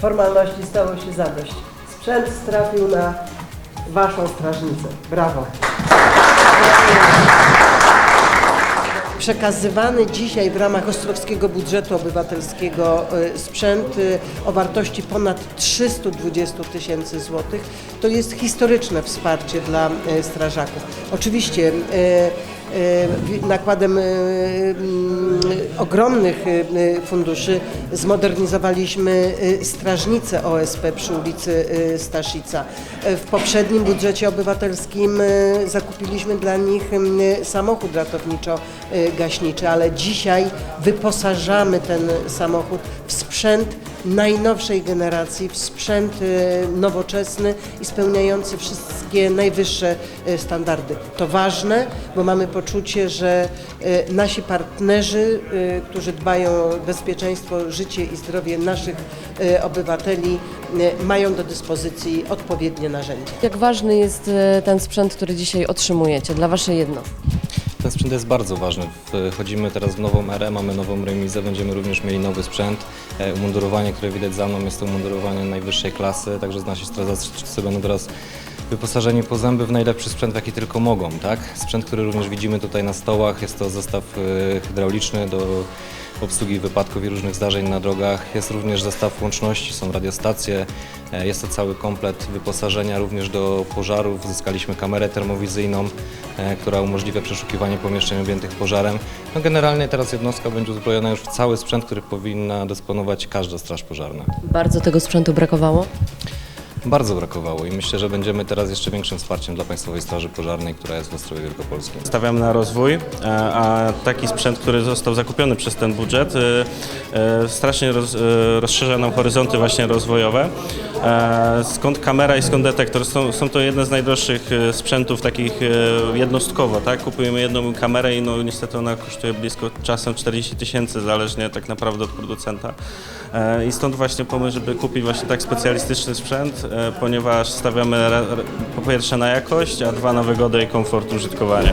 formalności stało się zadość. Sprzęt trafił na Waszą strażnicę. Brawo. Przekazywany dzisiaj w ramach Ostrowskiego Budżetu Obywatelskiego y, sprzęt y, o wartości ponad 320 tysięcy złotych to jest historyczne wsparcie dla y, strażaków. Oczywiście wi- nakładem y, ogromnych y, y, funduszy zmodernizowaliśmy strażnicę OSP przy ulicy Staszica. W poprzednim budżecie obywatelskim zakupiliśmy dla nich samochód ratowniczo-gaśniczy, ale dzisiaj wyposażamy ten samochód w sprzęt najnowszej generacji, w sprzęt y, nowoczesny i spełniający wszystkie najwyższe y, standardy. To ważne, bo mamy poczucie, że y, nasi partnerzy, którzy dbają o bezpieczeństwo, życie i zdrowie naszych obywateli, mają do dyspozycji odpowiednie narzędzia. Jak ważny jest ten sprzęt, który dzisiaj otrzymujecie dla Waszej jednostki? Ten sprzęt jest bardzo ważny. Wchodzimy teraz w nową erę, mamy nową remizę, będziemy również mieli nowy sprzęt. E, Umundurowanie, które widać za mną, jest to umundurowanie najwyższej klasy, także nasi strażacy będą teraz wyposażeni po zęby w najlepszy sprzęt, jaki tylko mogą. Tak? Sprzęt, który również widzimy tutaj na stołach, jest to zestaw e, hydrauliczny do obsługi wypadków i różnych zdarzeń na drogach. Jest również zestaw łączności, są radiostacje, e, jest to cały komplet wyposażenia również do pożarów. Zyskaliśmy kamerę termowizyjną, e, która umożliwia przeszukiwanie pomieszczeń objętych pożarem. No generalnie teraz jednostka będzie uzbrojona już w cały sprzęt, który powinna dysponować każda straż pożarna. Bardzo tego sprzętu brakowało? Bardzo brakowało i myślę, że będziemy teraz jeszcze większym wsparciem dla Państwowej Straży Pożarnej, która jest w Ostrowie Wielkopolskim. Stawiamy na rozwój, e, a taki sprzęt, który został zakupiony przez ten budżet, e, e, strasznie roz, rozszerza nam horyzonty właśnie rozwojowe. Skąd kamera i skąd detektor? Są, to jedne z najdroższych sprzętów takich jednostkowo, tak? Kupujemy jedną kamerę i no niestety ona kosztuje blisko czasem 40 tysięcy, zależnie tak naprawdę od producenta. I stąd właśnie pomysł, żeby kupić właśnie tak specjalistyczny sprzęt, ponieważ stawiamy po pierwsze na jakość, a dwa na wygodę i komfort użytkowania.